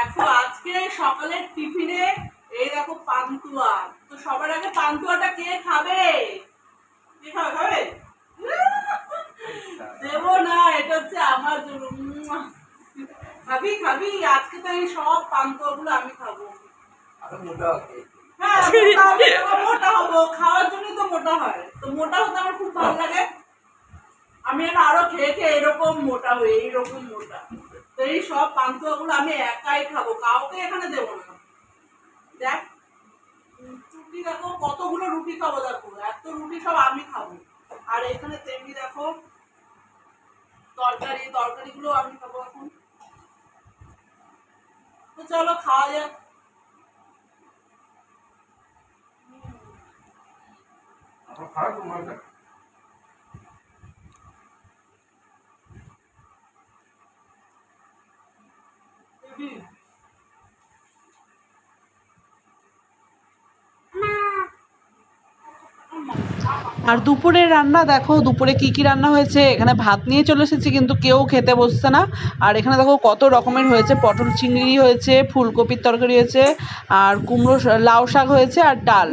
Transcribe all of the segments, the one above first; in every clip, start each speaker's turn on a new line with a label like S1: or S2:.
S1: দেখো আজকে সকালের টিফিনে এই দেখো পান্তুয়া। তো সবার আগে পান্তুয়াটা কে খাবে? কে খাবে খাবে? দেবো না এটা হচ্ছে আমার জন্য। খাবি খাবি আজকে তো এই সব পান্তুয়া গুলো আমি খাব। হ্যাঁ মোটা হব, খাওয়ার জন্যই তো মোটা হয়। তো মোটা হতে আমার খুব ভালো লাগে। আমি আরও খেয়ে খেয়ে এরকম মোটা হই এইরকম মোটা। এই সব পান্তুয়া গুলো আমি একাই খাব, কাউকে এখানে দেবো না। দেখ, রুটি দেখো, কতগুলো রুটি খাব দেখো, এত রুটি সব আমি খাব। আর এখানে তেমনি দেখো, তরকারি তরকারি গুলো আমি খাব এখন। তো চলো খাওয়া যাক।
S2: খারাপ তোমার কাছে
S1: বেবি
S3: আর দুপুরের রান্না দেখো দুপুরে কি কি রান্না হয়েছে? এখানে ভাত নিয়ে চলে এসেছি কিন্তু কেউ খেতে বসছে না। আর এখানে দেখো কত রকমের হয়েছে। পটল চিংড়ি হয়েছে ফুলকপির তরকারি হয়েছে আর কুমড়ো লাউ শাক হয়েছে আর ডাল।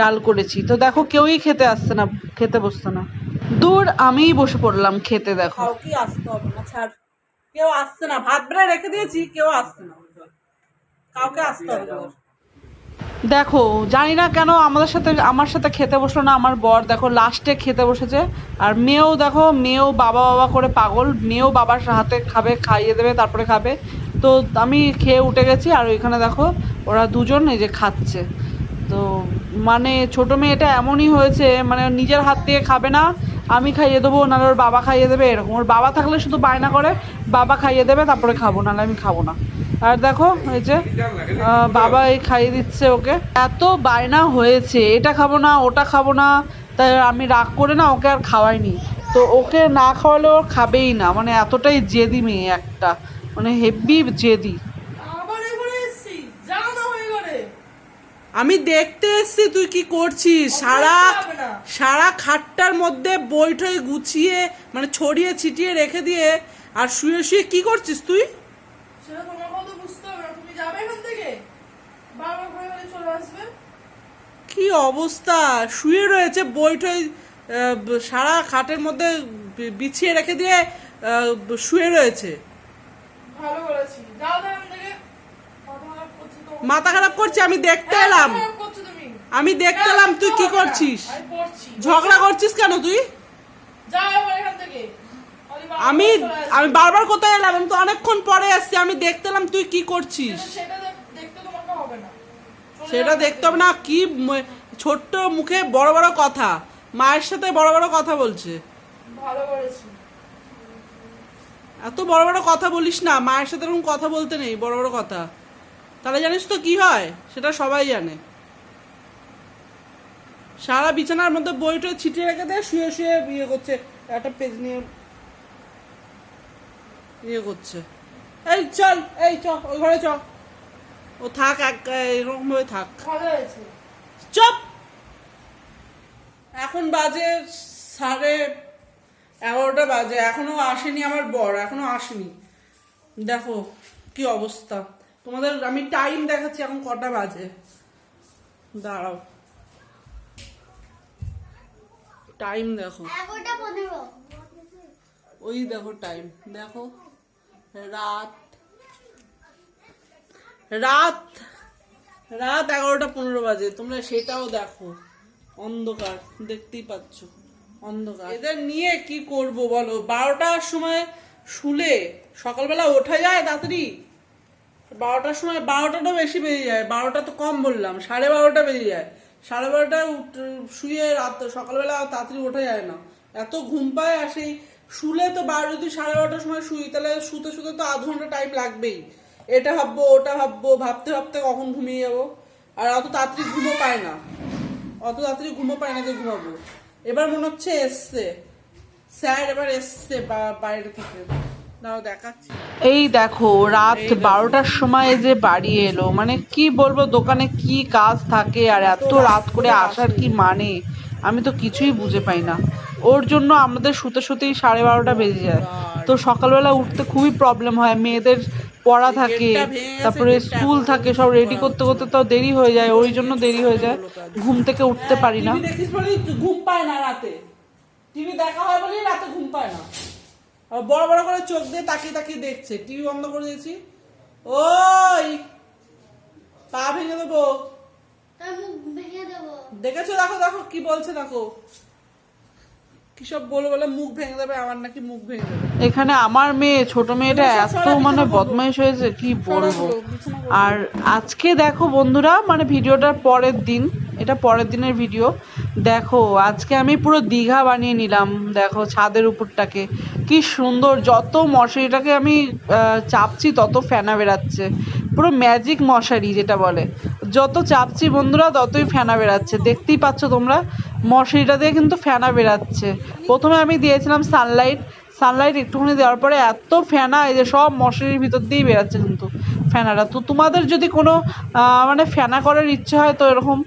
S3: ডাল করেছি। তো দেখো কেউই খেতে আসছে না খেতে বসছে না। দূর আমিই বসে পড়লাম খেতে দেখো।
S1: কাউকে আসতে হবে না ছাড়। কেউ আসছে না। ভাত বেড়ে রেখে দিয়েছি কেউ আসছে না কাউকে আসতে হবে
S3: দেখো, জানি না কেন আমাদের সাথে, আমার সাথে খেতে বসল না, আমার বর দেখো লাস্টে খেতে বসেছে। আর মেয়েও দেখো, মেয়েও বাবা বাবা করে পাগল, মেয়েও বাবার হাতে খাবে, খাইয়ে দেবে, তারপরে খাবে। তো আমি খেয়ে উঠে গেছি, আর ওইখানে দেখো, ওরা দুজন এই যে খাচ্ছে। তো মানে ছোট মেয়েটা এমনই হয়েছে মানে নিজের হাত দিয়ে খাবে না, আমি খাইয়ে দেবো, নাহলে ওর বাবা খাইয়ে দেবে, এরকম। ওর বাবা থাকলে শুধু বায়না করে, বাবা খাইয়ে দেবে, তারপরে খাব, নাহলে আমি খাব না। আর দেখো এই যে বাবা এই খাইয়ে দিচ্ছে ওকে। এত বায়না হয়েছে এটা খাব না ওটা খাব না তাই আমি রাগ করে না ওকে আর খাওয়াইনি। তো ওকে না খাওয়ালে ও খাবেই না মানে এতটাই জেদি মেয়ে একটা মানে হেভি জেদি।
S1: হয়ে আমি দেখতে এসছি তুই কি করছিস? সারা সারা খাটটার মধ্যে বই টই গুছিয়ে মানে ছড়িয়ে ছিটিয়ে রেখে দিয়ে আর শুয়ে শুয়ে কি করছিস তুই
S4: সেটা তোমার কথা বুঝতে হবে না তুমি যাবে এখান থেকে বারবার ঘরে ঘরে চলে আসবে
S1: কি অবস্থা? শুয়ে রয়েছে বই টই সারা খাটের মধ্যে বিছিয়ে রেখে দিয়ে শুয়ে রয়েছে।
S4: ভালো যাও মাথা খারাপ করছ
S1: আমি দেখতে
S4: হ্যাঁ,
S1: এলাম। আমি দেখতে এলাম তুই কি করছিস? ঝগড়া করছিস কেন তুই? আমি আমি বারবার কোথায় এলাম? আমি তো অনেকক্ষণ পরে আসছি আমি দেখতে এলাম তুই কি করছিস
S4: কিন্তু সেটা দেখ- দেখতে তোমাকে হবে না চলে
S1: সেটা দেখতে হবে না কি ছোট্ট মুখে বড় বড় কথা। মায়ের সাথে বড় বড় কথা বলছে।
S4: ভালো করেছি
S1: এত বড় বড় কথা বলিস না মায়ের সাথে এরকম কথা বলতে নেই বড় বড় কথা। তাহলে জানিস তো কি হয় সেটা সবাই জানে। সারা বিছানার মধ্যে বইটা ছিটিয়ে রেখে দেয় শুয়ে শুয়ে ইয়ে করছে একটা পেজ নিয়ে ইয়ে করছে। এই চল এই চ ওই ঘরে চ। ও থাক এক এরকম ভাবে থাক চুপ এখন বাজে সাড়ে এগারোটা বাজে। এখনও আসেনি আমার বর এখনও আসেনি। দেখো কি অবস্থা। তোমাদের আমি টাইম দেখাচ্ছি এখন কটা বাজে। দাঁড়াও। টাইম দেখো। ওই দেখো টাইম দেখো। রাত রাত রাত এগারোটা পনেরো বাজে। তোমরা সেটাও দেখো। অন্ধকার, দেখতেই পাচ্ছ। অন্ধকার। এদের নিয়ে কি করব বলো? বারোটার সময় শুলে, সকালবেলা ওঠা যায় তাড়াতাড়ি? বারোটার সময় বারোটাটা বেশি বেজে যায়। বারোটা তো কম বললাম, সাড়ে বারোটা বেজে যায়। সাড়ে বারোটায় উঠ- শুয়ে রাত, সকালবেলা তাড়াতাড়ি ওঠা যায় না। এত ঘুম পায় আর সেই শুলে তো বারো, যদি সাড়ে বারোটার সময় শুই, তাহলে শুতে শুতে তো আধ ঘণ্টা টাইম লাগবেই। এটা ভাববো ওটা ভাববো ভাবতে ভাবতে কখন ঘুমিয়ে যাব? আর অত তাড়াতাড়ি ঘুমো পায় না। অত তাড়াতাড়ি ঘুমো পায় না যে ঘুমাবো। এবার মনে হচ্ছে এসছে। স্যার এবার এসছে বাইরে থেকে।
S3: এই দেখো রাত বারোটার সময় যে বাড়ি এলো মানে কি বলব দোকানে কি কাজ থাকে আর এত রাত করে আসার কি মানে? আমি তো কিছুই বুঝে পাই না। ওর জন্য আমাদের শুতে শুতেই সাড়ে বারোটা বেজে যায়। তো সকালবেলা উঠতে খুবই প্রবলেম হয়। মেয়েদের পড়া থাকে তারপরে স্কুল থাকে সব রেডি করতে করতে তাও দেরি হয়ে যায় ওই জন্য দেরি হয়ে যায়। ঘুম থেকে উঠতে পারি না।
S1: দেখিস ঘুম পায় না রাতে। টিভি দেখা হয় বলেই রাতে ঘুম পায় না। আর বড় বড় করে চোখ দিয়ে তাকিয়ে তাকিয়ে দেখছে টিভি বন্ধ করে দিয়েছি। ওই পা ভেঙে দেবো। দেখেছ? দেখো দেখো কি বলছে দেখো। কি সব বলে বলে মুখ ভেঙে দেবে আমার নাকি মুখ ভেঙে দেবে?
S3: এখানে আমার মেয়ে ছোট মেয়েটা এত মানে বদমাইশ হয়েছে কি বলব? আর আজকে দেখো বন্ধুরা মানে ভিডিওটার পরের দিন এটা পরের দিনের ভিডিও দেখো আজকে আমি পুরো দীঘা বানিয়ে নিলাম দেখো ছাদের উপরটাকে কি সুন্দর যত মশারিটাকে আমি চাপছি তত ফেনা বেরাচ্ছে পুরো ম্যাজিক মশারি যেটা বলে যত চাপছি বন্ধুরা ততই ফেনা বেরাচ্ছে দেখতেই পাচ্ছ তোমরা মশারিটা দিয়ে কিন্তু ফেনা বেরাচ্ছে। প্রথমে আমি দিয়েছিলাম সানলাইট সানলাইট একটুখানি দেওয়ার পরে এত ফেনা, এই যে সব মশারির ভিতর দিয়েই বেরাচ্ছে কিন্তু ফেনাটা। তো তোমাদের যদি কোনো মানে ফেনা করার ইচ্ছে হয় তো এরকম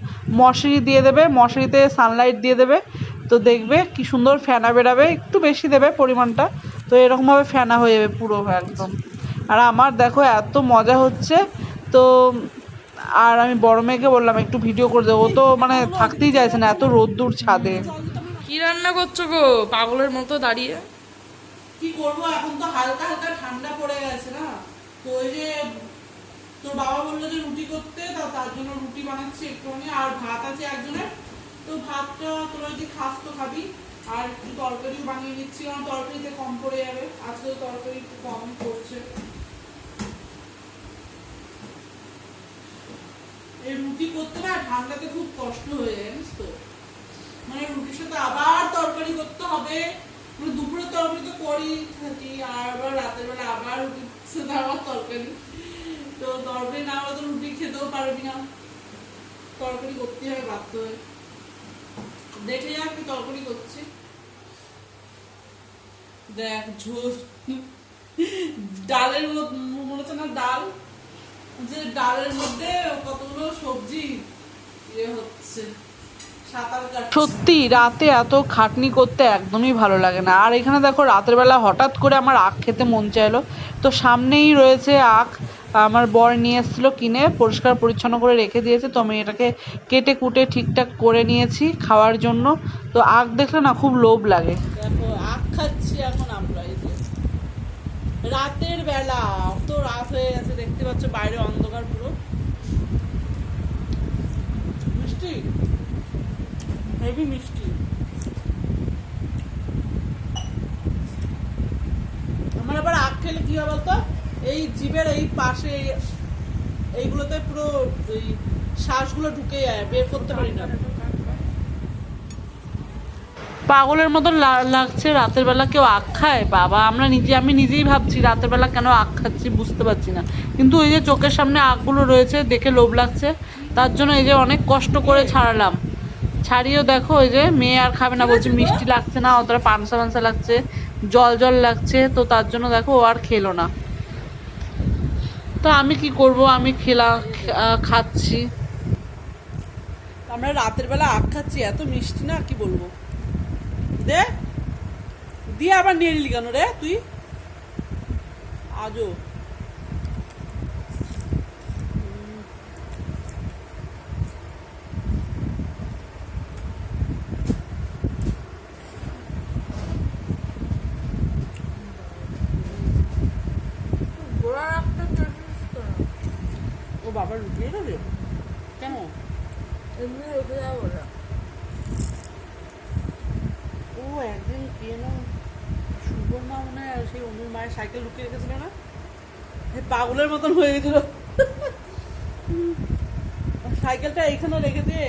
S3: মশারি দিয়ে দেবে, মশারিতে সানলাইট দিয়ে দেবে। তো দেখবে কি সুন্দর ফেনা বেরাবে, একটু বেশি দেবে পরিমাণটা। তো এরকমভাবে ফেনা হয়ে যাবে পুরো একদম। আর আমার দেখো এত মজা হচ্ছে। তো আর আমি বড় মেয়েকে বললাম একটু ভিডিও করে দেবো। তো মানে থাকতেই চাইছে না এত রোদ্দুর ছাদে।
S4: কি রান্না করছ গো? পাগলের মতো দাঁড়িয়ে।
S1: কি করব? এখন তো হালকা হালকা ঠান্ডা পড়ে গেছে না? তো ওই যে তোর বাবা বলল যে রুটি করতে তা তার জন্য রুটি বানাচ্ছি একটুখানি আর ভাত আছে একজনের। তো ভাতটা তোর যদি খাস তো খাবি আর একটু তরকারিও বানিয়ে নিচ্ছি। কারণ তরকারিতে কম পড়ে যাবে আজকে তো তরকারি একটু কম পড়ছে। রুটি করতে না ঠান্ডাতে খুব কষ্ট হয়ে যায়, জানিস তো? মানে রুটির সাথে আবার তরকারি করতে হবে। মানে দুপুরের তরকারি তো করি থাকি, আর আবার রাতের বেলা আবার রুটির সাথে আবার তরকারি। তো তরকারি না হলে তো রুটি খেতেও পারবি না। তরকারি করতে হবে বাধ্য হয়ে। দেখে যাক কি তরকারি করছি। দেখ, ঝোল। ডালের মনে হচ্ছে না ডাল? যে ডালের মধ্যে কতগুলো সবজি ইয়ে হচ্ছে।
S3: সত্যি রাতে এত খাটনি করতে একদমই ভালো লাগে না। আর এখানে দেখো রাতের বেলা হঠাৎ করে আমার আখ খেতে মন চাইলো। তো সামনেই রয়েছে আখ। আমার বর নিয়ে এসেছিল কিনে পরিষ্কার পরিচ্ছন্ন করে রেখে দিয়েছে। তো আমি এটাকে কেটে কুটে ঠিকঠাক করে নিয়েছি খাওয়ার জন্য। তো আখ দেখলে না খুব লোভ লাগে।
S1: দেখো আখ খাচ্ছি এখন আমরা রাতের বেলা, অত রাত হয়ে গেছে, দেখতে পাচ্ছ বাইরে অন্ধকার পুরো। মিষ্টি? হেভি মিষ্টি। আমার আবার আখ খেলে কি হবে বলতো? এই জিভের এই পাশে, এইগুলোতে পুরো এই শ্বাসগুলো ঢুকে যায়, বের করতে পারি না।
S3: পাগলের মতো লাগছে, রাতের বেলা কেউ আখ খায়? বাবা, আমরা নিজে, আমি নিজেই ভাবছি রাতের বেলা কেন আখ খাচ্ছি, বুঝতে পারছি না। কিন্তু ওই যে চোখের সামনে আখগুলো রয়েছে, দেখে লোভ লাগছে। তার জন্য এই যে অনেক কষ্ট করে ছাড়ালাম। ছাড়িয়েও দেখো ওই যে মেয়ে আর খাবে না, বলছে মিষ্টি লাগছে না, অতটা পানসা পানসা লাগছে, জল জল লাগছে, তো তার জন্য দেখো ও আর খেলো না। তো আমি কি করব? আমি খেলা খাচ্ছি।
S1: আমরা রাতের বেলা আখ খাচ্ছি, এত মিষ্টি না, কি বলব? দে। দিয়ে আবার নিয়ে নিলি কেন রে তুই? আজও। ও বাবা রুটি রে কেন?
S4: এমনি রেখে যাব না।
S1: ও একদিন কে না সুবর্ণা মনে হয় সেই অনুর মায়ের সাইকেল লুকিয়ে রেখেছিল না? পাগলের মতন হয়ে গেছিল। সাইকেলটা এখানে রেখে দিয়ে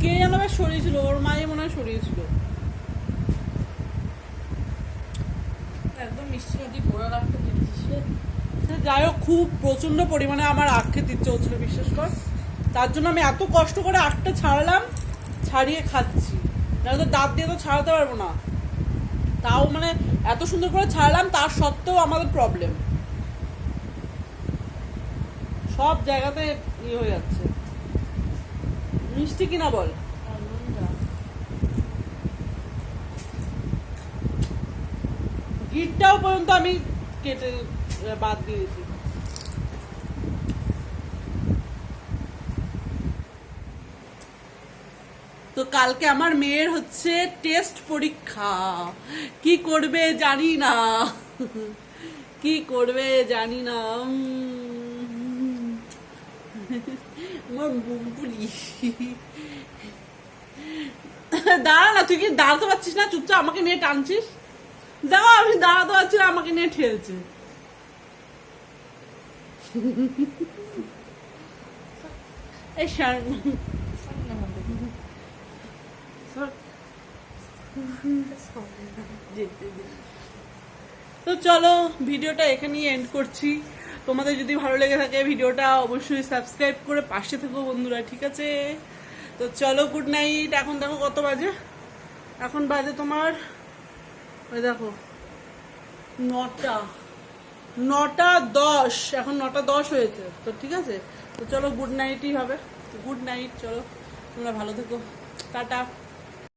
S1: কে যেন বেশ সরিয়েছিল ওর মাই মনে হয় সরিয়েছিল।
S4: একদম মিষ্টি মিষ্টি গোড়া রাখতে
S1: যাই হোক খুব প্রচণ্ড পরিমাণে আমার আখ খেতে ইচ্ছে হচ্ছিল বিশ্বাস কর। তার জন্য আমি এত কষ্ট করে আখটা ছাড়লাম ছাড়িয়ে খাচ্ছি। নাহলে তো দাঁত দিয়ে তো ছাড়াতে পারব না। তাও মানে এত সুন্দর করে ছাড়লাম, তার সত্ত্বেও আমাদের প্রবলেম সব জায়গাতে ইয়ে হয়ে যাচ্ছে। মিষ্টি কিনা বল? গিটটাও পর্যন্ত আমি কেটে বাদ দিয়েছি। তো কালকে আমার মেয়ের হচ্ছে টেস্ট পরীক্ষা। কি করবে জানি না। কি করবে জানি না। আমার বুমপুলি দাঁড়া না, তুই কি দাঁড়াতে পারছিস না? চুপচাপ আমাকে নিয়ে টানছিস? দেখো আমি দাঁড়াতে পারছি না, আমাকে নিয়ে ঠেলছে। এই। তো চলো, ভিডিওটা এখানেই এন্ড করছি। তোমাদের যদি ভালো লেগে থাকে ভিডিওটা, অবশ্যই সাবস্ক্রাইব করে পাশে থেকো বন্ধুরা, ঠিক আছে? তো চলো গুড নাইট এখন দেখো কত বাজে। এখন বাজে তোমার, ওই দেখো, নটা। নটা দশ। এখন নটা দশ হয়েছে, তো ঠিক আছে? তো চলো গুড নাইটই হবে। গুড নাইট চলো। তোমরা ভালো থেকো। টাটা।